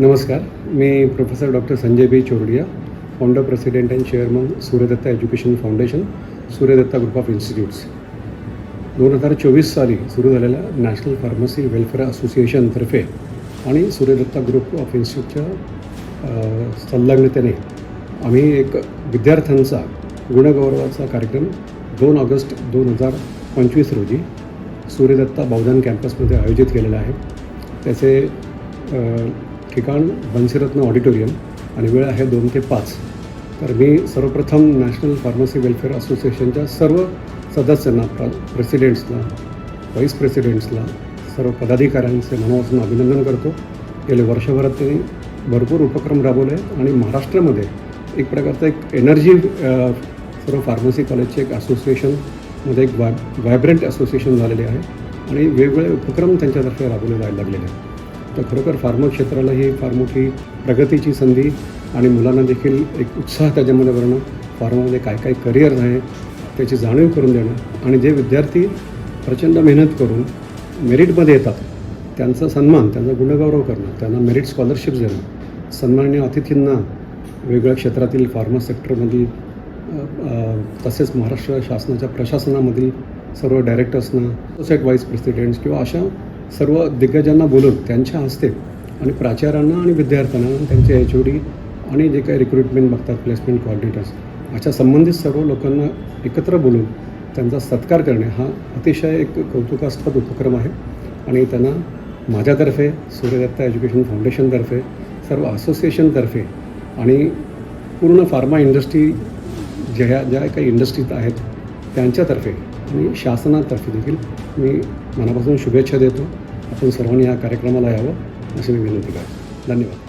नमस्कार. मी professor doctor Sanjay B Chordiya founder president and chairman Suryadatta education foundation Suryadatta group of institutes दोन हजार चोवीस साली सुरू झालेल्या नॅशनल फार्मसी वेलफेअर असोसिएशनतर्फे आणि सूर्यदत्ता ग्रुप ऑफ इन्स्टिट्यूटच्या संलग्नतेने आम्ही एक विद्यार्थ्यांचा गुणगौरवाचा कार्यक्रम दोन ऑगस्ट दोन हजार पंचवीस रोजी सूर्यदत्ता बौद्धान कॅम्पसमध्ये आयोजित केलेला आहे. त्याचे ठिकाण बन्सीरत्न ऑडिटोरियम आणि वेळ आहे दोन ते पाच. तर मी सर्वप्रथम नॅशनल फार्मसी वेलफेअर असोसिएशनच्या सर्व सदस्यांना प्र प्रेसिडेंट्सला व्हाईस प्रेसिडेंट्सला सर्व पदाधिकाऱ्यांचे मनापासून अभिनंदन करतो. गेले वर्षभरात त्यांनी भरपूर उपक्रम राबवले आहेत आणि महाराष्ट्रामध्ये एक प्रकारचं एक एनर्जी सर्व फार्मसी कॉलेजचे एक असोसिएशनमध्ये एक व्हाय व्हायब्रंट असोसिएशन झालेले आहे आणि वेगवेगळे उपक्रम त्यांच्यातर्फे राबवले जायला लागलेले आहेत. तर खरोखर फार्मर क्षेत्राला ही फार मोठी प्रगतीची संधी आणि मुलांना देखील एक उत्साह त्याच्यामध्ये भरणं फार्मामध्ये काय काय करिअर आहे त्याची जाणीव करून देणं आणि जे विद्यार्थी प्रचंड मेहनत करून मेरिटमध्ये येतात त्यांचा सन्मान त्यांचा गुणगौरव करणं त्यांना मेरिट स्कॉलरशिप देणं सन्माननीय अतिथींना वेगवेगळ्या क्षेत्रातील फार्मा सेक्टरमधील तसेच महाराष्ट्र शासनाच्या प्रशासनामधील सर्व डायरेक्टर्सना सोसायट व्हाईस प्रेसिडेंट्स किंवा अशा सर्व दिग्गजांना बोलून त्यांच्या हस्ते आणि प्राचार्यांना आणि विद्यार्थ्यांना त्यांचे एच ओ डी आणि जे काही रिक्रुटमेंट बघतात प्लेसमेंट कॉर्डिनेटर्स अशा संबंधित सर्व लोकांना एकत्र बोलून त्यांचा सत्कार करणे हा अतिशय एक कौतुकास्पद उपक्रम आहे. आणि त्यांना माझ्यातर्फे सूर्यदत्ता एज्युकेशन फाउंडेशनतर्फे सर्व असोसिएशनतर्फे आणि पूर्ण फार्मा इंडस्ट्री ज्या ज्या काही इंडस्ट्रीज आहेत त्यांच्यातर्फे आणि शासनातर्फे देखील मी मनापासून शुभेच्छा देतो. आपण सर्वांनी या कार्यक्रमाला यावं अशी मी विनंती करतो. धन्यवाद.